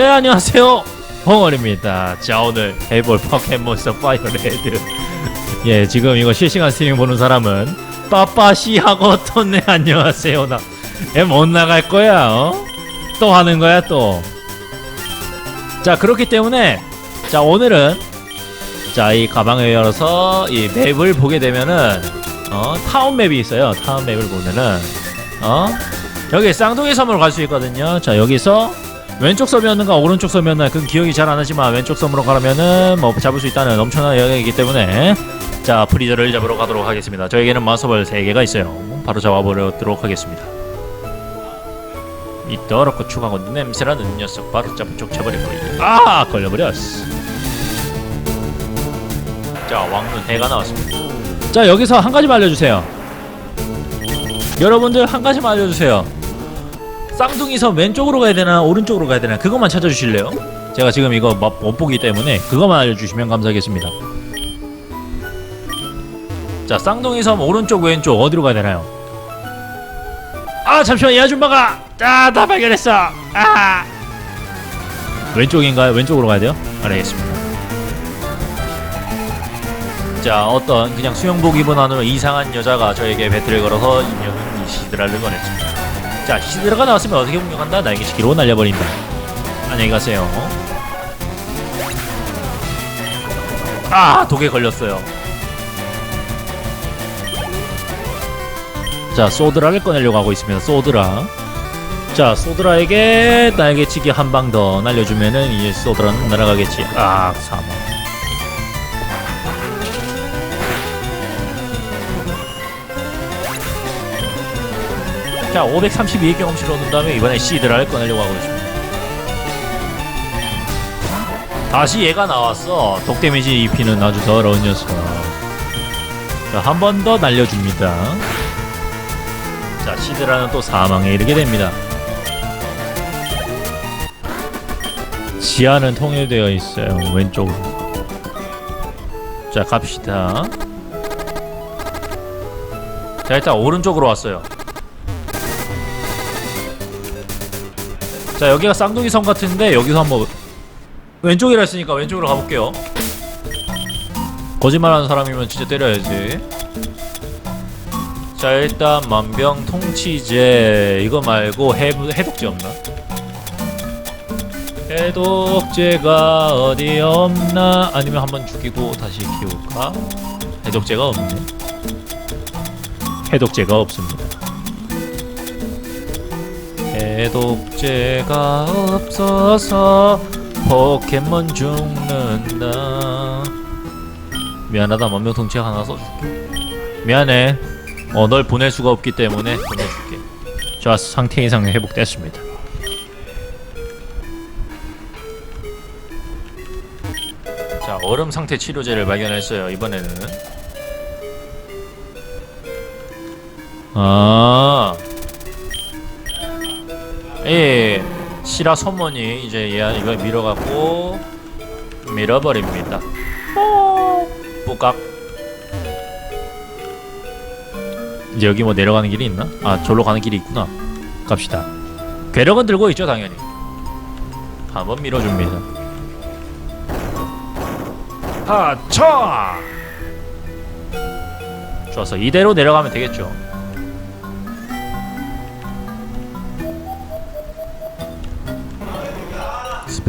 네 안녕하세요. 홍원입니다. 자 오늘 해볼 포켓몬스터 파이어 레드. 예 지금 이거 실시간 스트리밍 보는 사람은 빠빠시하고 톤네? 안녕하세요. 나못 나갈 거야 어? 또 하는 거야 또 자 그렇기 때문에 자 오늘은 자 이 가방을 열어서 이 맵을 보게 되면은 어 타운 맵이 있어요. 타운 맵을 보면은 어? 여기 쌍둥이 섬으로 갈 수 있거든요. 자 여기서 왼쪽 섬이었는가 오른쪽 섬이었나 그건 기억이 잘 안 나지만 왼쪽 섬으로 가려면은 뭐 잡을 수 있다는 엄청난 영역이기 때문에. 자 프리저를 잡으러 가도록 하겠습니다. 저에게는 마스터볼 3개가 있어요. 바로 잡아보도록 하겠습니다. 이 더럽고 추가고 냄새나는 녀석 바로 잡쪽 쳐버릴 거예요 아 걸려버렸어. 자 왕눈 해가 나왔습니다. 자 여기서 한 가지만 알려주세요. 여러분들 한 가지만 알려주세요 쌍둥이 섬 왼쪽으로 가야 되나 오른쪽으로 가야 되나 그것만 찾아주실래요? 제가 지금 이거 못, 못 보기 때문에 그것만 알려주시면 감사하겠습니다 자 쌍둥이 섬 오른쪽 왼쪽 어디로 가야 되나요? 아 잠시만 이 아줌마가 아다 발견했어 아 왼쪽인가요? 왼쪽으로 가야 돼요? 알겠습니다 자 어떤 그냥 수영복 입은 안으로 이상한 여자가 저에게 배틀을 걸어서 인형은 시드라를 꺼냈습니다 자 시드라가 나왔으면 어떻게 공격한다? 시기로 날려버린다. 안녕히 가세요. 아 독에 걸렸어요. 자 소드라를 꺼내려고 하고 있습니다. 소드라. 자 소드라에게 날개치기 한 방 더 날려주면은 이 소드라는 날아가겠지. 아 사망 자 532의 경험치를 얻은 다음에 이번에 시드라를 꺼내려고 하고 있습니다. 다시 얘가 나왔어. 독 데미지 입히는 아주 더러운 녀석. 자 한 번 더 날려줍니다. 자 시드라는 또 사망에 이르게 됩니다. 지하는 통일되어 있어요. 왼쪽으로. 자 갑시다. 자 일단 오른쪽으로 왔어요 자 여기가 쌍둥이 섬 같은데 여기서 한번 왼쪽이라 했으니까 왼쪽으로 가볼게요 거짓말하는 사람이면 진짜 때려야지 자 일단 만병통치제 이거 말고 해, 해독제 없나? 해독제가 어디 없나? 아니면 한번 죽이고 다시 키울까? 해독제가 없네 해독제가 없습니다 해독제가 없어서 포켓몬 죽는다. 미안하다 만병통치 하나 써줄게. 미안해. 어 널 보낼 수가 없기 때문에 보내줄게. 좋았어 상태 이상 회복됐습니다. 자 얼음 상태 치료제를 발견했어요 이번에는. 아 예, 시라 소문이 이제 얘 이걸 밀어갖고 밀어버립니다. 뿌깍. 이제 여기 뭐 내려가는 길이 있나? 아, 절로 가는 길이 있구나. 갑시다. 괴력은 들고 있죠, 당연히. 한번 밀어줍니다. 하차! 좋았어. 이대로 내려가면 되겠죠.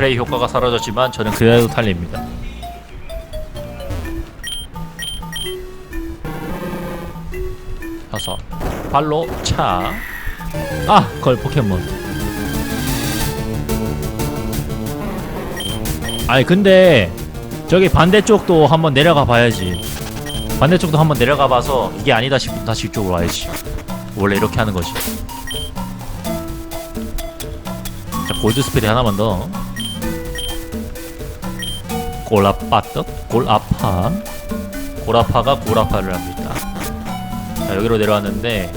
스프레이 효과가 사라졌지만 저는 그래도 탈립니다. 가서 발로 차. 아, 걸 포켓몬. 아니 근데 저기 반대쪽도 한번 내려가 봐야지. 반대쪽도 한번 내려가 봐서 이게 아니다 싶으면 다시 이쪽으로 와야지. 원래 이렇게 하는 거지. 자, 골드 스프레이 하나만 더. 골아빠떡? 골아파 골아파가 골아파를 합니다. 자 여기로 내려왔는데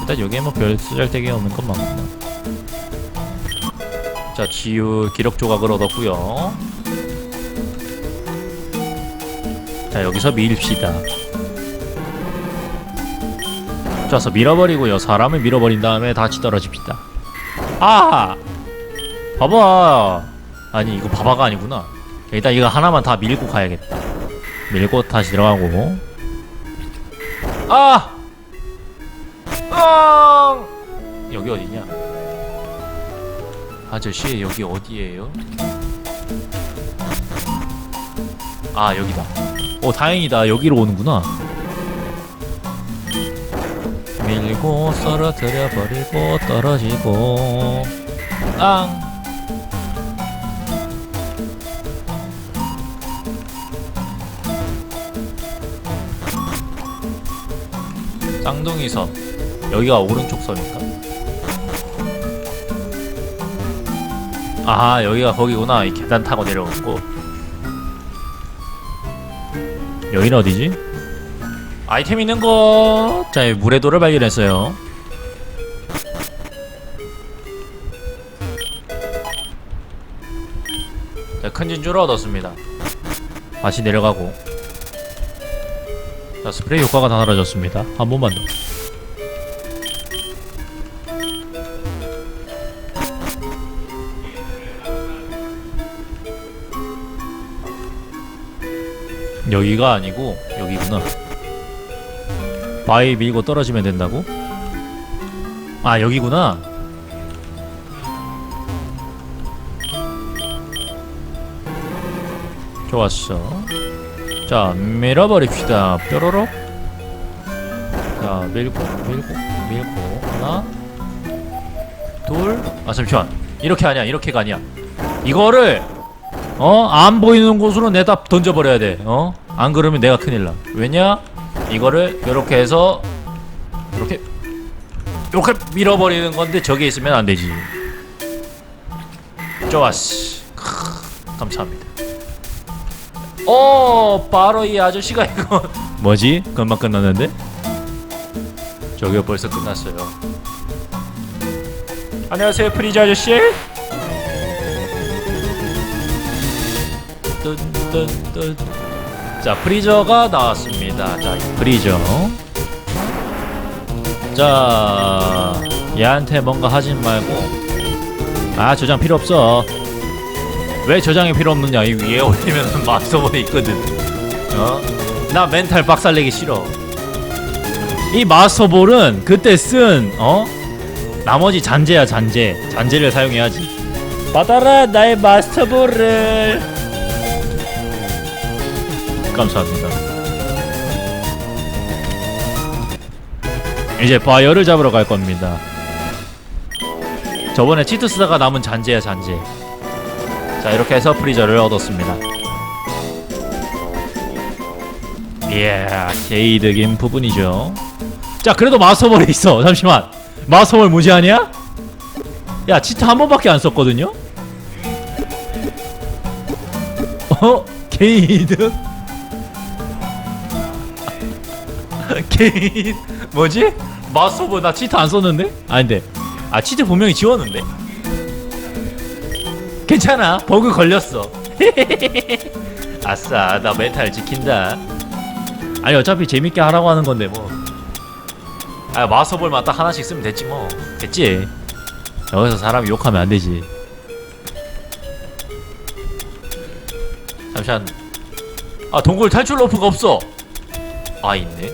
일단 여기에 뭐 별 쓰잘데기 없는 건 많구나 자 지우 기록 조각을 얻었고요. 자 여기서 밀읍시다. 좋아서 밀어버리고요. 사람을 밀어버린 다음에 다시 떨어집시다. 아! 봐봐! 아니 이거 봐봐가 아니구나 일단 이거 하나만 다 밀고 가야겠다. 밀고 다시 들어가고. 아! 아! 여기 어디냐? 아저씨 여기 어디에요? 아 여기다. 오 다행이다. 여기로 오는구나. 밀고 썰어뜨려 버리고 떨어지고. 앙 쌍둥이 섬 여기가 오른쪽 섬인가? 아 여기가 거기구나 이 계단 타고 내려갔고 여기는 어디지? 아이템 있는 곳! 자, 여기 물의 돌을 발견했어요. 자, 큰 진주를 얻었습니다. 다시 내려가고. 자, 스프레이 효과가 다 사라졌습니다. 한 번만 더. 여기가 아니고 여기구나. 바위 밀고 떨어지면 된다고? 아 여기구나. 좋았어. 자 밀어버립시다. 뾰로록. 자 밀고 밀고 밀고 하나 둘. 아 잠시만. 이렇게 아니야. 이렇게가 아니야. 이거를 어 안 보이는 곳으로 내다 던져버려야 돼. 어? 안 그러면 내가 큰일 나. 왜냐? 이거를 이렇게 해서 이렇게 이렇게 밀어버리는 건데 저게 있으면 안 되지. 좋았어. 크, 감사합니다. 어 바로 이 아저씨가 이거 뭐지? 금방 끝났는데? 저기요 벌써 끝났어요. 안녕하세요 프리즈 아저씨. 뜬뜬뜬 자 프리저가 나왔습니다 자 프리저 자 얘한테 뭔가 하진 말고 아 저장 필요 없어 왜 저장이 필요 없느냐 이 위에 올리면 마스터본에 있거든 어 나 멘탈 박살내기 싫어 이 마스터볼은 그때 쓴 어? 나머지 잔재야 잔재 잔재를 사용해야지 받아라 나의 마스터볼을 감사합니다. 이제 바이어를 잡으러 갈 겁니다. 저번에 치트 쓰다가 남은 잔재야 잔재. 자 이렇게 해서 프리저를 얻었습니다. 이야 개이득인 부분이죠. 자 그래도 마스터볼이 있어. 잠시만. 마스터볼 무지하냐? 야 치트 한 번밖에 안 썼거든요. 어? 개이득? 개인 뭐지? 마스터보 나 치트 안 썼는데? 아닌데 아 치트 분명히 지웠는데 괜찮아. 버그 걸렸어. 아싸 나 멘탈 지킨다. 아니 어차피 재밌게 하라고 하는 건데 뭐아 마스터볼만 딱 하나씩 쓰면 됐지 뭐. 됐지? 여기서 사람 욕하면 안 되지. 잠시만. 아 동굴 탈출 로프가 없어. 아 있네.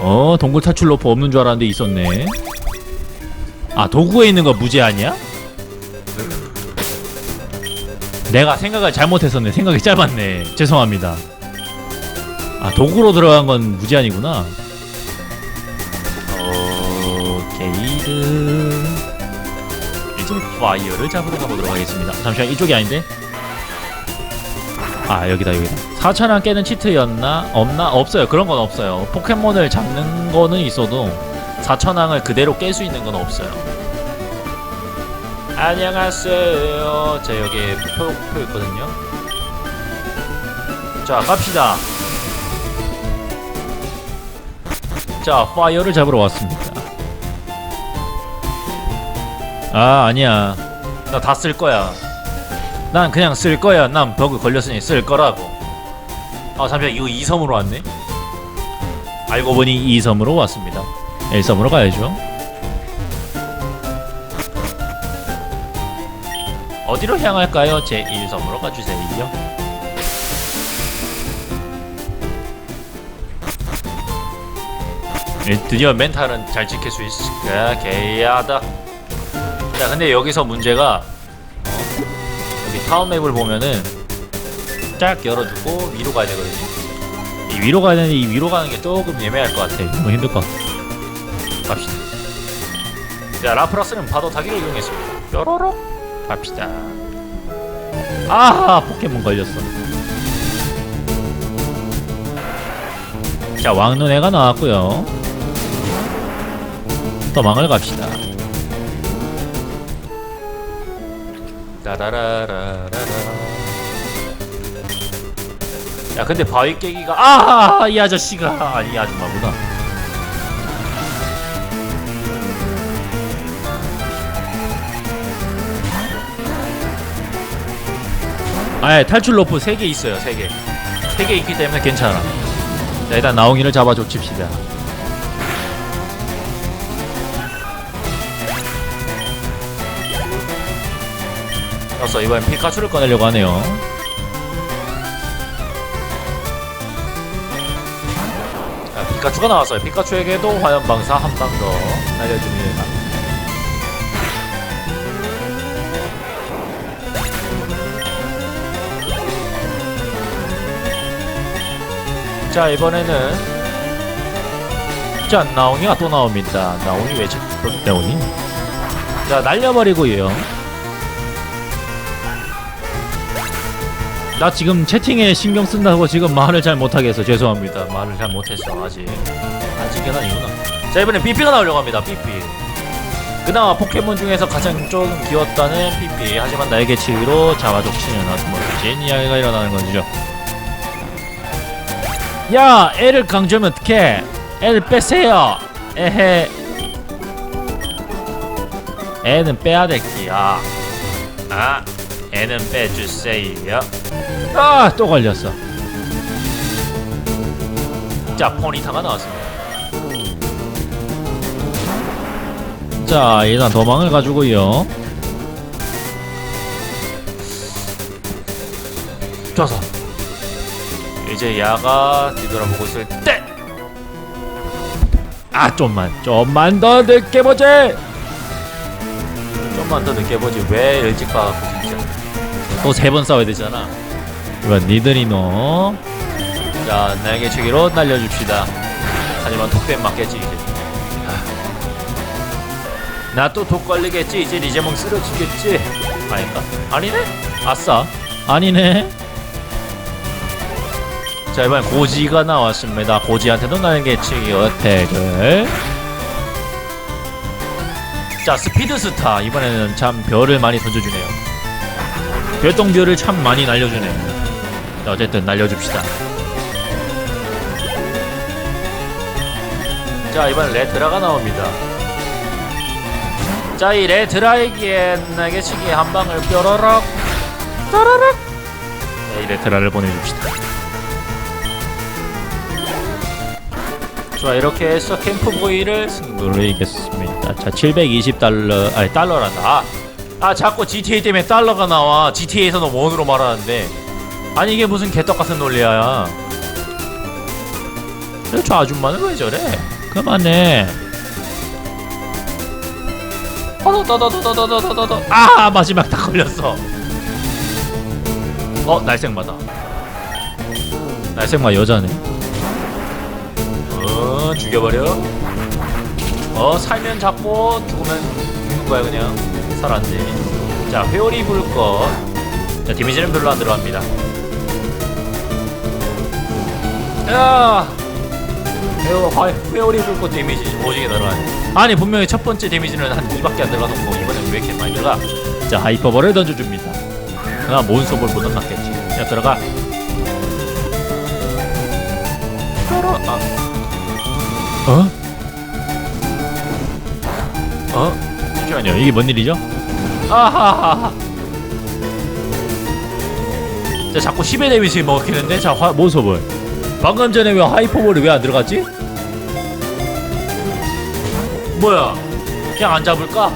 어 동굴 탈출 로프 없는 줄 알았는데 있었네. 아 도구에 있는 거 무제 아니야? 내가 생각을 잘못했었네. 생각이 짧았네. 죄송합니다. 아 도구로 들어간 건 무제한이구나. 오케이드 이제 파이어를 잡으러 가보도록 하겠습니다. 잠시만 이쪽이 아닌데? 아 여기다 여기다. 4천원 깨는 치트였나? 없나? 없어요. 그런 건 없어요. 포켓몬을 잡는 거는 있어도 4천왕을 그대로 깰 수 있는 건 없어요 안녕하세요 자 여기 표, 표 있거든요 자 갑시다 자 파이어를 잡으러 왔습니다 아 아니야 나 다 쓸 거야 난 그냥 쓸 거야. 난 버그 걸렸으니 쓸 거라고. 아 잠시만 이거 2섬으로 왔네. 알고 보니 2섬으로 왔습니다. 1섬으로 가야죠. 어디로 향할까요? 제 1섬으로 가주세요. 예, 드디어 멘탈은 잘 지킬 수 있을까? 개야다. 자, 근데 여기서 문제가 어? 여기 타운맵을 보면은 쫙 열어주고 위로 가야 되거든요. 이 위로 가야 되는데 이 위로 가는 게 조금 예매할 것 같아. 너무 힘들 것 같아. 갑시다. 자, 라프라스는 파도 타기를 이용했습니다. 뾰로록 갑시다. 아, 포켓몬 걸렸어. 자, 왕눈애가 나왔고요. 도망을 갑시다. 야, 근데 바위 깨기가 아, 이 아저씨가 아니 이 아줌마구나. 아, 탈출 로프 3개 있어요. 3개. 3개 있기 때문에 괜찮아. 자, 일단 나옹이를 잡아줘 칩시다. 그래서 이번엔 피카츄를 꺼내려고 하네요. 자, 피카츄가 나왔어요. 피카츄에게도 화염 방사 한 방 더 날려줍니다. 자 이번에는 자 나옹이가 또 나옵니다. 나옹이 왜 자꾸 나오니? 자 날려버리고요. 나 지금 채팅에 신경 쓴다고 지금 말을 잘 못하겠어. 죄송합니다. 말을 잘 못했어 아직. 아직은 아니구나. 자 이번엔 삐삐가 나오려고 합니다 삐삐. 그나마 포켓몬 중에서 가장 좀 귀엽다는 삐삐. 하지만 잡아족치는 아주 멋진 이야기가 일어나는 거죠 야 애를 강조하면 어떡해 애를 빼세요 에헤 애는 빼야 될게야 아 애는 빼주세요 아, 또 걸렸어. 자, 포니타가 나왔습니다. 자, 일단 도망을 가지고요. 좋아서 이제 야가 뒤돌아보고 있을 때. 아, 좀만, 좀만 더 늦게 보지. 좀만 더 늦게 보지. 왜 일찍 봐갖고 진짜. 또 세 번 싸워야 되잖아. 이번 니드리노 자 날개치기로 날려줍시다 하지만 독뱀 맞겠지 이제 나 또 독 걸리겠지 이제 리제몽 쓰러지겠지 아닌가? 아니네? 아싸 아니네 자 이번엔 고지가 나왔습니다 고지한테도 날개치기 어택을 자 스피드스타 이번에는 참 별을 많이 던져주네요 별똥별을 참 많이 날려주네요 자, 어쨌든 날려줍시다. 자, 이번 레드라가 나옵니다. 자, 이 레드라에게 날개치기 한 방을 뾰로록, 따라락. 자, 이 레드라를 보내줍시다. 자 이렇게 해서 캠프보이를 승부를 이겼습니다. 자 720달러 아니 달러란다. 아, 아 자꾸 GTA 때문에 달러가 나와. GTA에서는 원으로 말하는데. 아니 이게 무슨 개떡같은 논리야. 저 아줌마는 왜 저래? 그만해. 아 마지막 다 걸렸어. 어 날생마다. 날생마 여자네. 어 죽여버려. 어 살면 잡고 죽으면 죽는 거야 그냥. 살았네. 자 회오리 불것. 자 데미지는 별로 안 들어갑니다. 야! 회오, 화, 회오리 불꽃 데미지 오지게 들어가네. 아니 분명히 첫 번째 데미지는 한 2밖에 안 들어가놓고 이번엔 왜 이렇게 많이 들어가? 자 하이퍼볼을 던져줍니다. 그나 몬스터볼 보던 낫겠지. 자 들어가. 들어. 아. 어? 어? 잠시만요. 이게 뭔 일이죠? 아하하하. 자 자꾸 10의 데미지 먹히는데 자 화, 몬스터볼. 방금 전에 왜 하이퍼볼이 왜 안 들어갔지? 뭐야? 그냥 안 잡을까?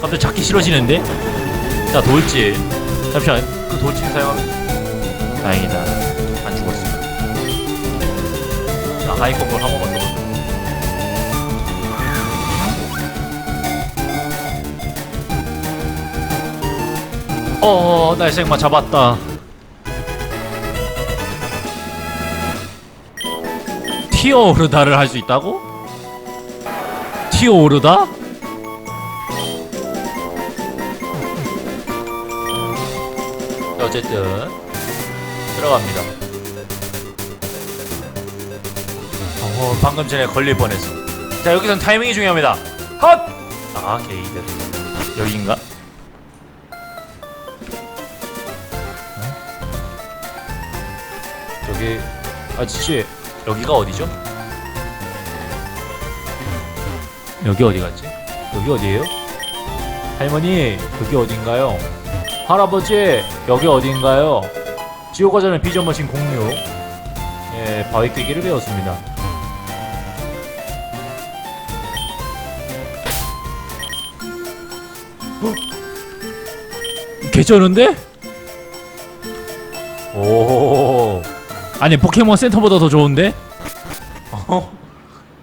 갑자기 잡기 싫어지는데? 자 돌진 잠시만 그 돌진 사용하면 다행이다 안 죽었어 자 하이콤볼 한 번만 더 어, 날생마 잡았다. 티어 오르다를 할 수 있다고? 티어 오르다? 어쨌든 들어갑니다. 어, 방금 전에 걸릴 뻔했어. 자, 여기선 타이밍이 중요합니다. 헛! 아, 게이들. 여기인가? 저기 아저씨 여기가 어디죠? 여기 어디 갔지? 여기 어디예요? 할머니 여기 어딘가요? 할아버지 여기 어딘가요? 지옥과 전의 비전 머신 공유 예 바위 깨기를 배웠습니다 어? 개쩌는데? 아니 포켓몬 센터보다 더 좋은데? 어?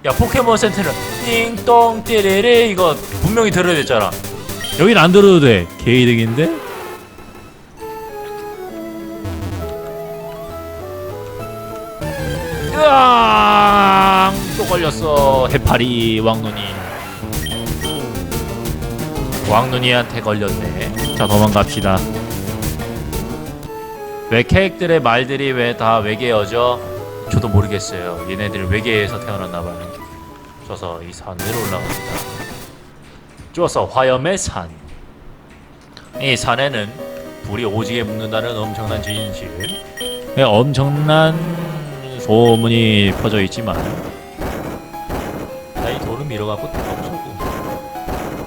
야 포켓몬 센터는 띵동 띠리리 이거 분명히 들어야 됐잖아. 여긴 안 들어도 돼. 개이득인데? 으앙! 또 걸렸어. 해파리 왕눈이. 왕눈이한테 걸렸네. 자 도망갑시다 왜 캐릭들의 말들이 왜 다 외계어죠? 저도 모르겠어요. 얘네들 외계에서 태어났나 봐요. 줘서 이 산으로 올라갑니다. 줘서 화염의 산. 이 산에는 불이 오지게 붙는다는 엄청난 진실. 네, 엄청난 소문이 퍼져 있지만 나이 돌을 밀어갖고 똥쏘고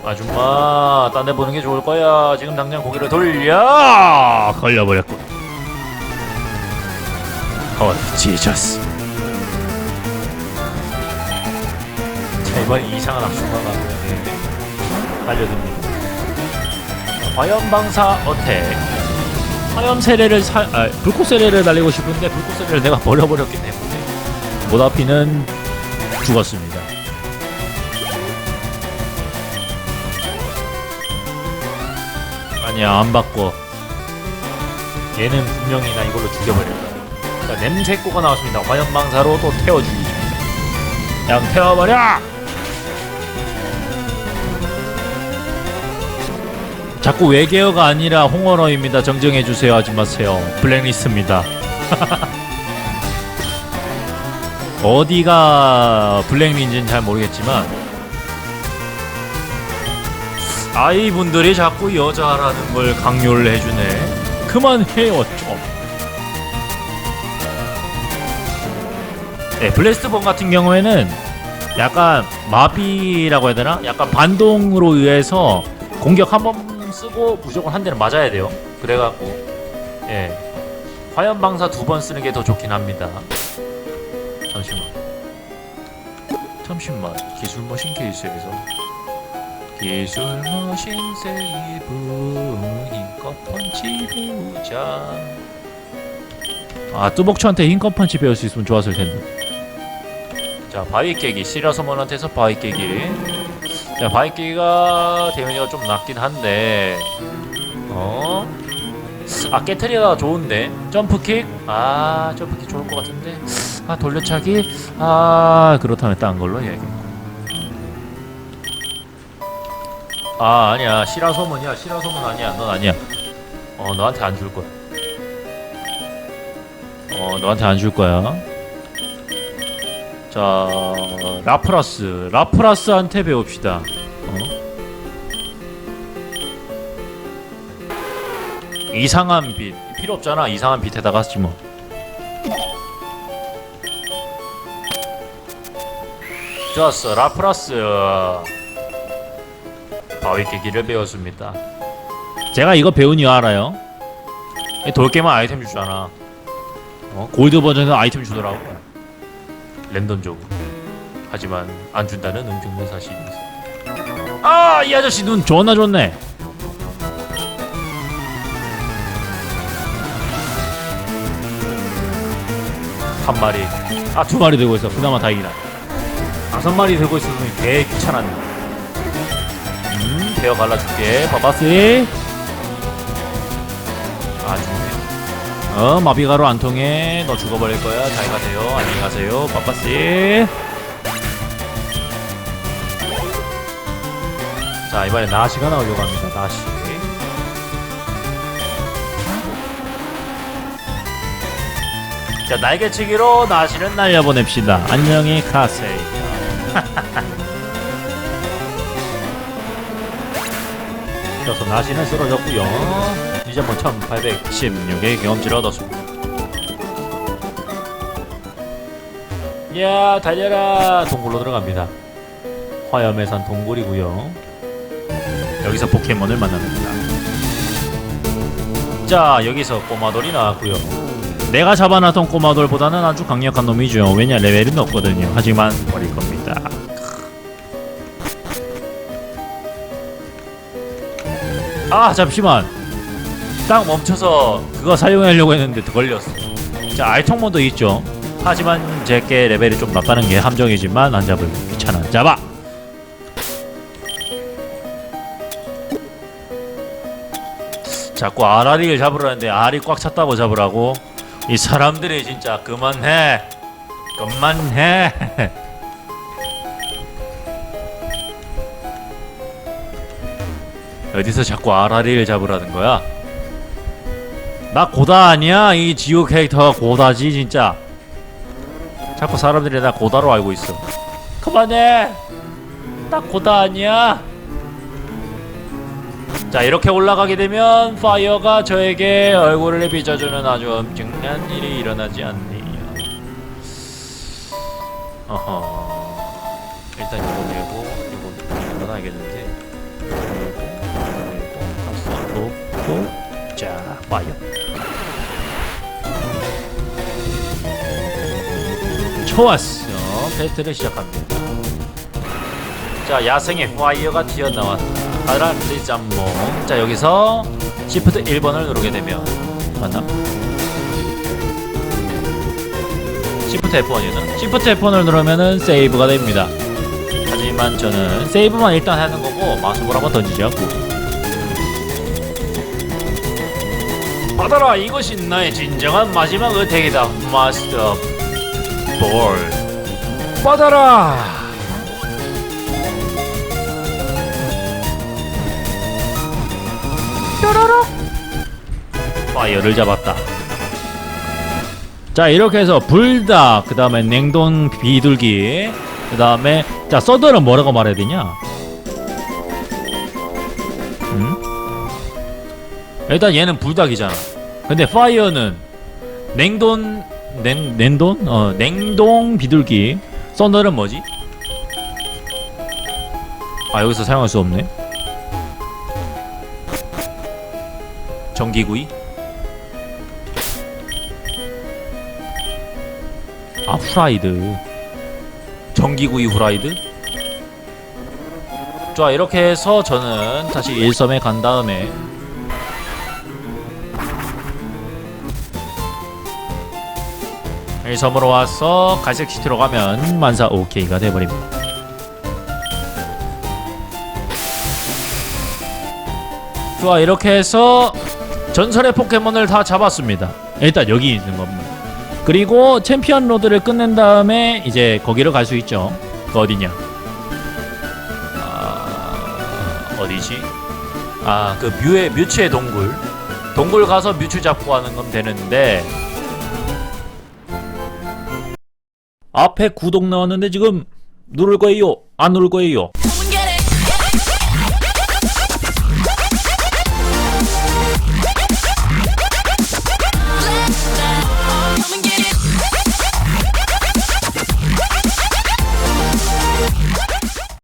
아줌마 딴 데 보는 게 좋을 거야 지금 당장 고개를 돌려 걸려버렸군 어, 지저스. 자, 이번 이상한 악수가가 알려듭니다. 화염 방사 어택. 화염 세례를 사, 아, 불꽃 세례를 날리고 싶은데 불꽃 세례를 내가 버려버렸기 때문에 모다피는 죽었습니다. 아니야 안 바꿔. 얘는 분명히 나 이걸로 죽여버렸다. 자, 냄새꼬가 나왔습니다. 화염방사로 또 태워주기. 그냥 태워버려! 자꾸 외계어가 아니라 홍언어입니다. 정정해주세요. 하지 마세요. 블랙리스트입니다. 어디가 블랙리인지는 잘 모르겠지만 아이분들이 자꾸 여자라는 걸 강요를 해주네. 그만해요 좀. 네, 블레스트본 같은 경우에는 약간 마비라고 해야 되나? 약간 반동으로 의해서 공격 한 번 쓰고 무조건 한 대는 맞아야 돼요. 그래갖고 예 화염 방사 두 번 쓰는 게 더 좋긴 합니다. 잠시만, 잠시만 기술 머신 케이스에서 기술 머신 세이브 힘껏 펀치 보자. 아 뚜벅추한테 힘껏 펀치 배울 수 있으면 좋았을 텐데. 자 바위 깨기. 시라소몬한테서 바위 깨기 자 바위 깨기가 데미지가 좀 낮긴 한데 어? 아 깨트리가 좋은데? 점프킥? 아 점프킥 좋을 것 같은데? 아 돌려차기? 아 그렇다면 딴 걸로 해야겠고 아 아니야. 시라소몬이야. 시라소몬 아니야. 넌 아니야. 어 너한테 안 줄 거야. 어 너한테 안 줄 거야 자 라프라스. 라프라스한테 배웁시다. 어? 이상한 빛. 필요 없잖아. 이상한 빛에다가 쓰지 뭐. 좋았어. 라프라스. 바위 깨기를 배웠습니다. 제가 이거 배운 이유 알아요? 돌게만 아이템 주잖아. 어? 골드 버전에서 아이템 주더라고 랜덤적으로. 하지만 안 준다는 엄청난 사실이 있습니다. 아이 아저씨 눈 존나 좋네. 한 마리 아 두 마리 들고 있어. 그나마 다행이다. 다섯 마리 들고 있었으니 개 귀찮았네. 음 배어 갈라줄게. 봐봐. 쓰 아주 어 마비가루 안 통해 너 죽어버릴 거야. 잘 가세요. 안녕히 가세요. 바바스 자 이번에 나시가 나오려고 합니다. 나시. 자 날개치기로 나시를 날려보냅시다. 안녕히 가세요. 그래서 나시는 쓰러졌고요 이제 뭐 1816의 경험치를 얻었습니다. 야 달려라. 동굴로 들어갑니다. 화염의 산 동굴이고요. 여기서 포켓몬을 만납니다. 자 여기서 꼬마돌이 나왔고요. 내가 잡아놨던 꼬마돌보다는 아주 강력한 놈이죠. 왜냐 레벨이 높거든요. 하지만 버릴 겁니다. 아 잠시만 딱 멈춰서 그거 사용하려고 했는데 걸렸어. 자 알통모도 있죠. 하지만 제게 레벨이 좀 낮다는 게 함정이지만 안 잡을 귀찮아. 잡아! 자꾸 아라리를 잡으라는데 알이 꽉 찼다고 잡으라고? 이 사람들이 진짜 그만해! 그만해! 어디서 자꾸 아라리를 잡으라는 거야 나 고다 아니야? 이 지우 캐릭터가 고다지 진짜. 자꾸 사람들이 나 고다로 알고 있어. 그만해! 나 고다 아니야? 자 이렇게 올라가게 되면 파이어가 저에게 얼굴을 비춰주는 아주 엄청난 일이 일어나지 않네요. 어허. 일단 이거 내고 이거 알겠는데. 이거 내고 놓고. 자 파이어 좋았어. 배틀을 시작합니다. 자 야생의 파이어가 튀어나왔다. 아라리잠몽 자 여기서 시프트 1번을 누르게 되면 맞나? 시프트 F1이는 시프트 F1을 누르면은 세이브가 됩니다. 하지만 저는 세이브만 일단 하는 거고 마스볼 한번 던지지 않고 받아라 이것이 나의 진정한 마지막 어택이다 마스터 볼. 받아라. 뾰로록 파이어를 잡았다. 자 이렇게 해서 불닭 그 다음에 냉동 비둘기 그 다음에 자 서들은 뭐라고 말해야 되냐? 음? 일단 얘는 불닭이잖아. 근데 파이어는 냉동 냉, 냉동? 어 냉동 비둘기 썬더는 뭐지? 아 여기서 사용할 수 없네 전기구이? 아 후라이드 전기구이 후라이드? 좋아 이렇게 해서 저는 다시 일섬에 간 다음에 일섬으로 와서 갈색 시티로 가면 만사 오케이가 돼버립니다 좋아 이렇게 해서 전설의 포켓몬을 다 잡았습니다. 일단 여기 있는 겁니다. 그리고 챔피언 로드를 끝낸 다음에 이제 거기로 갈수 있죠. 그 어디냐? 아, 어디지? 아, 그 뮤의 뮤츠의 동굴. 동굴 가서 뮤츠 잡고 하는 건 되는데 앞에 구독 나왔는데 지금 누를 거예요? 안 누를 거예요?